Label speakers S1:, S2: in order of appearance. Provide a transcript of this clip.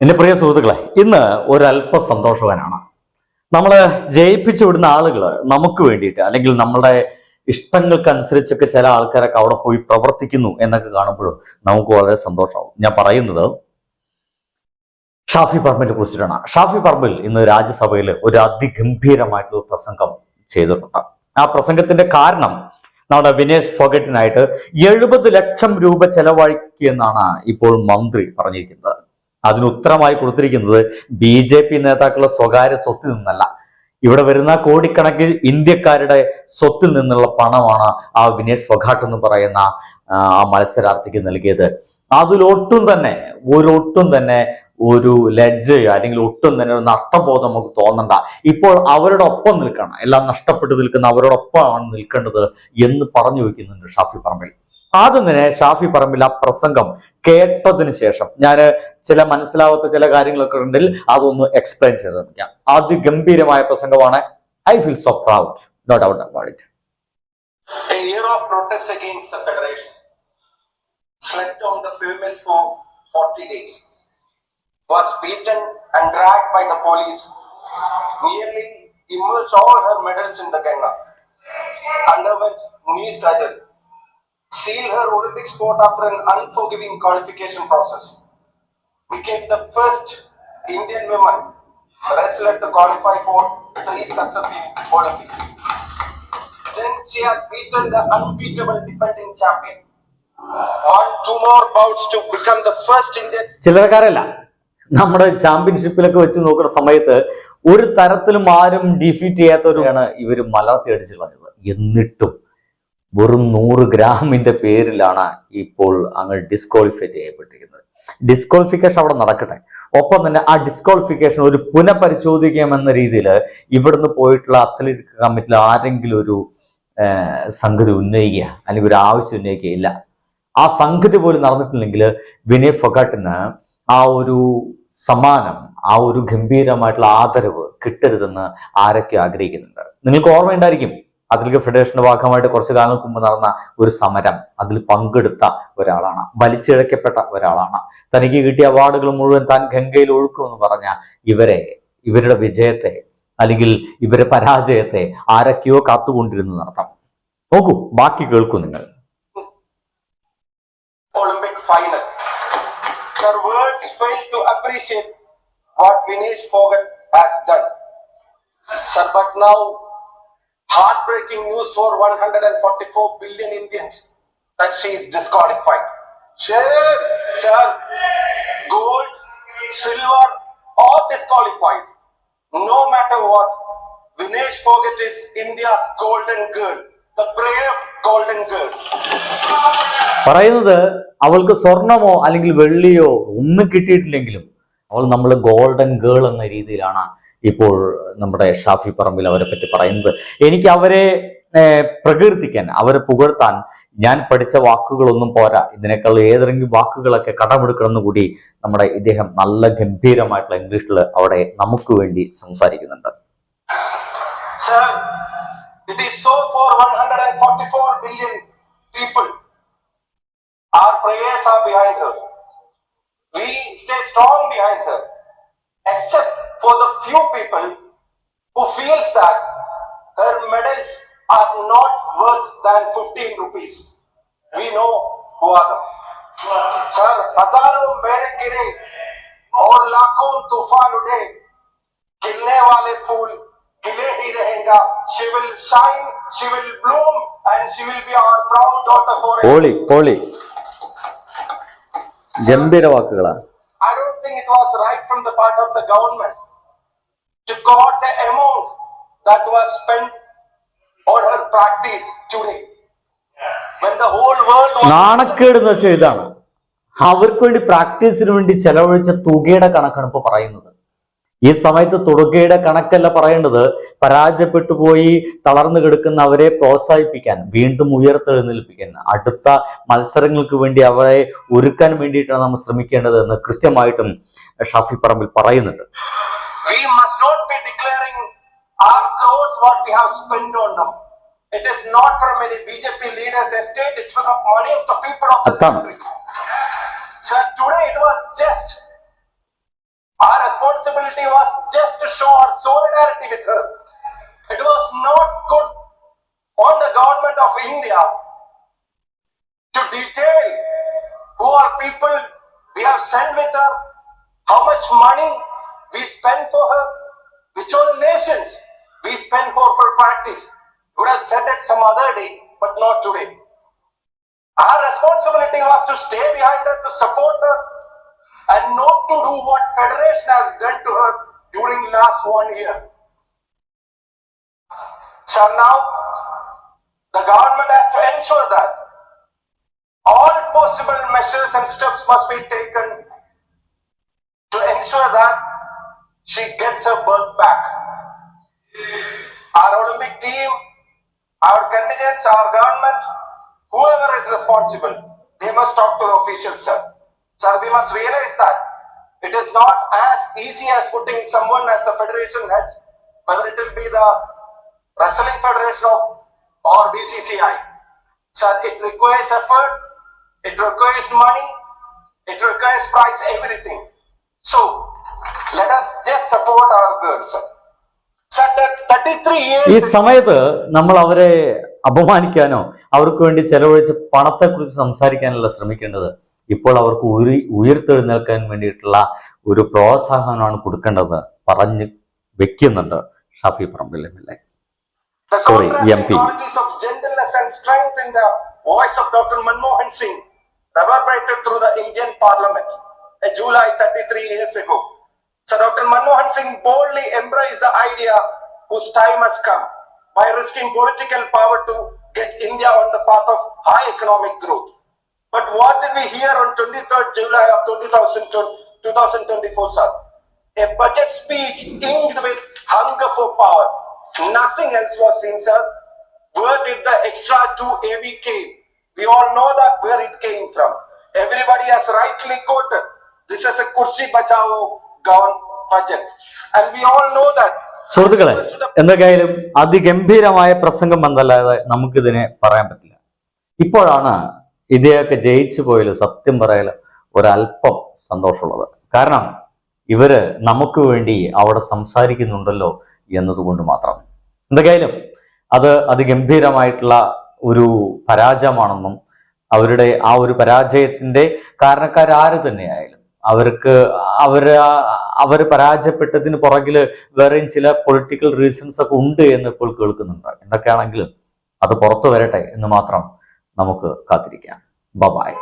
S1: എന്റെ പ്രിയ സുഹൃത്തുക്കളെ ഇന്ന് ഒരല്പ സന്തോഷവാനാണ്. നമ്മൾ ജയിപ്പിച്ചു വിടുന്ന ആളുകൾ നമുക്ക് വേണ്ടിയിട്ട് അല്ലെങ്കിൽ നമ്മുടെ ഇഷ്ടങ്ങൾക്കനുസരിച്ചൊക്കെ ചില ആൾക്കാരൊക്കെ അവിടെ പോയി പ്രവർത്തിക്കുന്നു എന്നൊക്കെ കാണുമ്പോഴും നമുക്ക് വളരെ സന്തോഷമാവും. ഞാൻ പറയുന്നത് ഷാഫി പറമ്പിനെ കുറിച്ചിട്ടാണ്. ഷാഫി പറമ്പിൽ ഇന്ന് രാജ്യസഭയിൽ ഒരു അതിഗംഭീരമായിട്ടുള്ള പ്രസംഗം ചെയ്തിട്ടുണ്ട്. ആ പ്രസംഗത്തിന്റെ കാരണം നമ്മുടെ വിനേഷ് ഫോഗറ്റിനായിട്ട് എഴുപത് ലക്ഷം രൂപ ചെലവഴിക്കുമെന്നാണ് ഇപ്പോൾ മന്ത്രി പറഞ്ഞിരിക്കുന്നത്. അതിന് ഉത്തരമായി കൊടുത്തിരിക്കുന്നത് ബി ജെ പി നേതാക്കളുടെ സ്വകാര്യ സ്വത്തിൽ നിന്നല്ല. ഇവിടെ വരുന്ന കോടിക്കണക്കിന് ഇന്ത്യക്കാരുടെ സ്വത്തിൽ നിന്നുള്ള പണമാണ് ആ വിനേഷ് ഫൊഗാട്ട് എന്ന് പറയുന്ന ആ മത്സരാർത്ഥിക്ക് നൽകിയത്. അതിലൊട്ടും തന്നെ ഒരൊട്ടും തന്നെ ഒരു ലജ്ജയോ അല്ലെങ്കിൽ ഒട്ടും തന്നെ ഒരു നഷ്ടബോധം നമുക്ക് തോന്നണ്ട. ഇപ്പോൾ അവരുടെ ഒപ്പം നിൽക്കണം. എല്ലാം നഷ്ടപ്പെട്ടു നിൽക്കുന്ന അവരോടൊപ്പമാണ് നിൽക്കേണ്ടത് എന്ന് പറഞ്ഞു വെക്കുന്നുണ്ട് ഷാഫി പറമ്പിൽ. ആദ്യം തന്നെ ഷാഫി പറമ്പിൽ ആ പ്രസംഗം കേട്ടതിന് ശേഷം ഞാൻ ചില മനസ്സിലാവാത്ത ചില കാര്യങ്ങളൊക്കെ ഉണ്ടെങ്കിൽ അതൊന്ന് എക്സ്പ്ലെയിൻ ചെയ്ത് ശ്രമിക്കാം അതിഗംഭീരമായ പ്രസംഗമാണ് I feel so proud no doubt about it
S2: A year of protests against the Federation slept on the pavements for 40 days, was beaten and dragged by the police, nearly immersed all her medals in the Ganga, underwent knee surgery, sealed her Olympic sport after an unforgiving qualification process, became the first Indian woman wrestler to qualify for three successive Olympics. Then she has beaten the unbeatable defending champion. On two more bouts to become the first Indian
S1: Chilakarela. നമ്മുടെ ചാമ്പ്യൻഷിപ്പിലൊക്കെ വെച്ച് നോക്കുന്ന സമയത്ത് ഒരു തരത്തിലും ആരും defeat ചെയ്യാത്തവരാണ് ഇവർ മലർത്തി അടിച്ചു കളഞ്ഞത് എന്നിട്ടും വെറും നൂറ് ഗ്രാമിന്റെ പേരിലാണ് ഇപ്പോൾ അങ്ങ് ഡിസ്ക്വാളിഫൈ ചെയ്യപ്പെട്ടിരിക്കുന്നത്. ഡിസ്ക്വാളിഫിക്കേഷൻ അവിടെ നടക്കട്ടെ. ഒപ്പം തന്നെ ആ ഡിസ്ക്വാളിഫിക്കേഷൻ ഒരു പുനഃപരിശോധിക്കാമെന്ന രീതിയിൽ ഇവിടുന്ന് പോയിട്ടുള്ള അത്ലറ്റിക് കമ്മിറ്റിയിൽ ആരെങ്കിലും ഒരു സംഗതി ഉന്നയിക്കുക അല്ലെങ്കിൽ ഒരു ആവശ്യം ഉന്നയിക്കുക ഇല്ല ആ സംഗതി പോലും നടന്നിട്ടില്ലെങ്കിൽ വിനയ് ഫൊഗാട്ടിന് ആ ഒരു സമ്മാനം ആ ഒരു ഗംഭീരമായിട്ടുള്ള ആദരവ് കിട്ടരുതെന്ന് ആരൊക്കെ ആഗ്രഹിക്കുന്നുണ്ട്. നിങ്ങൾക്ക് ഓർമ്മയുണ്ടായിരിക്കും അത്ലറ്റിക് ഫെഡറേഷന്റെ ഭാഗമായിട്ട് കുറച്ചു കാലങ്ങൾക്ക് മുമ്പ് നടന്ന ഒരു സമരം. അതിൽ പങ്കെടുത്ത ഒരാളാണ്. വലിച്ചിഴക്കപ്പെട്ട ഒരാളാണ്. തനിക്ക് കിട്ടിയ അവാർഡുകൾ മുഴുവൻ താൻ ഗംഗയിൽ ഒഴുക്കുമെന്ന് പറഞ്ഞ ഇവരെ ഇവരുടെ വിജയത്തെ അല്ലെങ്കിൽ ഇവരെ പരാജയത്തെ ആരൊക്കെയോ കാത്തുകൊണ്ടിരുന്നു നടത്താം. നോക്കൂ ബാക്കി കേൾക്കൂ നിങ്ങൾ.
S2: Olympic final heartbreaking news for 144 billion Indians that she is disqualified. Sir, sir, gold, silver, all disqualified. No matter what, Vinesh Fogart is India's golden girl, the brave golden girl.
S1: പറയുന്നത് അവൾക്ക് സ്വർണമോ അല്ലെങ്കിൽ വെള്ളിയോ ഒന്നും കിട്ടിയിട്ടില്ലെങ്കിലും അവൾ നമ്മൾ ഗോൾഡൻ ഗേൾ എന്ന രീതിയിലാണ് ഇപ്പോൾ നമ്മുടെ ഷാഫി പറമ്പിൽ അവരെ പറ്റി പറയുന്നത് എനിക്ക് അവരെ പ്രകീർത്തിക്കാൻ അവരെ പുകഴ്ത്താൻ ഞാൻ പഠിച്ച വാക്കുകളൊന്നും പോരാ ഇതിനേക്കാൾ ഏതെങ്കിലും വാക്കുകളൊക്കെ കടമെടുക്കണമെന്ന് കൂടി നമ്മുടെ ഇദ്ദേഹം നല്ല ഗംഭീരമായിട്ടുള്ള ഇംഗ്ലീഷിൽ അവിടെ നമുക്ക് വേണ്ടി സംസാരിക്കുന്നുണ്ട്
S2: Sir, it is so for 144 billion people. Our prayers are behind her. We stay strong behind her. Except for the few people who feels that her medals are not worth than 15 rupees. We know who are them. Sir, हजारों मेरे गिरे और लाखों तूफान उठे खिलने वाले फूल खिले ही रहेगा she will shine she will bloom and she will be our proud daughter forever
S1: poly poly ഗംഭീര വാക്കുകളാണ്
S2: i don't think it was right from the part of the government cut the amount that was spent on her practice today. When the whole world was
S1: നാണക്കേട് എന്ന് വെച്ചാൽ ഇതാണ്. അവർക്ക് വേണ്ടി പ്രാക്ടീസിന് വേണ്ടി ചെലവഴിച്ച തുകയുടെ കണക്കാണ് ഇപ്പൊ പറയുന്നത്. ഈ സമയത്ത് തുകയുടെ കണക്കല്ല പറയേണ്ടത്. പരാജയപ്പെട്ടു പോയി തളർന്നു കിടക്കുന്ന അവരെ പ്രോത്സാഹിപ്പിക്കാൻ വീണ്ടും ഉയർത്തെഴുന്നേൽപ്പിക്കാൻ അടുത്ത മത്സരങ്ങൾക്ക് വേണ്ടി അവരെ ഒരുക്കാൻ വേണ്ടിയിട്ടാണ് നമ്മൾ ശ്രമിക്കേണ്ടത് എന്ന് കൃത്യമായിട്ടും ഷാഫി പറമ്പിൽ പറയുന്നുണ്ട്.
S2: We must not be declaring our crores what we have spent on them. It is not from any BJP leader's estate, it's from the money of the people of
S1: the
S2: country. Sir, today it was just. Our responsibility was just to show our solidarity with her. It was not good on the government of India to detail who are people we have sent with her, how much money spend for her, which all nations we spend for for practice. Would have said it some other day, but not today. Our responsibility was to stay behind her, to support her, and not to do what Federation has done to her during last one year. So now, the government has to ensure that all possible measures and steps must be taken to ensure that she gets her birth back. Our Olympic team, our candidates, our government, whoever is responsible, they must talk to the officials, sir. Sir, we must realize that it is not as easy as putting someone as the federation heads, whether it will be the wrestling federation of or BCCI. Sir, it requires effort, it requires money, it requires price, everything. So, let us just support our girls, sir. Sir, 33 years.
S1: ഈ സമയത്ത് നമ്മൾ അവരെ അപമാനിക്കാനോ അവർക്ക് വേണ്ടി ചെലവഴിച്ച പണത്തെക്കുറിച്ച് സംസാരിക്കാനല്ല ശ്രമിക്കേണ്ടത് ഇപ്പോൾ അവർക്ക് ഉയരി ഉയർത്തെഴുന്നേൽക്കാൻ വേണ്ടിയിട്ടുള്ള ഒരു പ്രോത്സാഹനമാണ് കൊടുക്കേണ്ടത് പറഞ്ഞ് വെക്കുന്നുണ്ട് Shafi Parambil M L A
S2: The
S1: Sorry,
S2: contrasting
S1: MP.
S2: qualities of gentleness and strength in the voice of Dr. Manmohan Singh reverberated through the Indian Parliament in July 33 years ago. So Dr. Manmohan Singh boldly embraced the idea whose time has come by risking political power to get India on the path of high economic growth. But what did we hear on 23rd July of 2024, sir? A budget speech inked with hunger for power. Nothing else was seen, sir. Where did the extra 2 AV came? We all know that where it came from. Everybody has rightly quoted. This is a Kursi Bachao
S1: സുഹൃത്തുക്കളെ എന്തൊക്കെയായാലും അതിഗംഭീരമായ പ്രസംഗം എന്നല്ലാതെ നമുക്കിതിനെ പറയാൻ പറ്റില്ല. ഇപ്പോഴാണ് ഇദ്ദേഹമൊക്കെ ജയിച്ചു പോയതിൽ സത്യം പറയൽ ഒരല്പം സന്തോഷമുള്ളത്. കാരണം ഇവർ നമുക്ക് വേണ്ടി അവിടെ സംസാരിക്കുന്നുണ്ടല്ലോ എന്നതുകൊണ്ട് മാത്രം. എന്തൊക്കെയായാലും അത് അതിഗംഭീരമായിട്ടുള്ള ഒരു പരാജയമാണെന്നും അവരുടെ ആ ഒരു പരാജയത്തിന്റെ കാരണക്കാരാര് തന്നെയായാലും അവർക്ക് അവർ അവർ പരാജയപ്പെട്ടതിന് പുറകിൽ വേറെയും ചില പൊളിറ്റിക്കൽ റീസൺസ് ഒക്കെ ഉണ്ട് എന്ന് ഇപ്പോൾ കേൾക്കുന്നുണ്ട്. എന്തൊക്കെയാണെങ്കിലും അത് പുറത്തു വരട്ടെ എന്ന് മാത്രം നമുക്ക് കാത്തിരിക്കാം. ബബായ്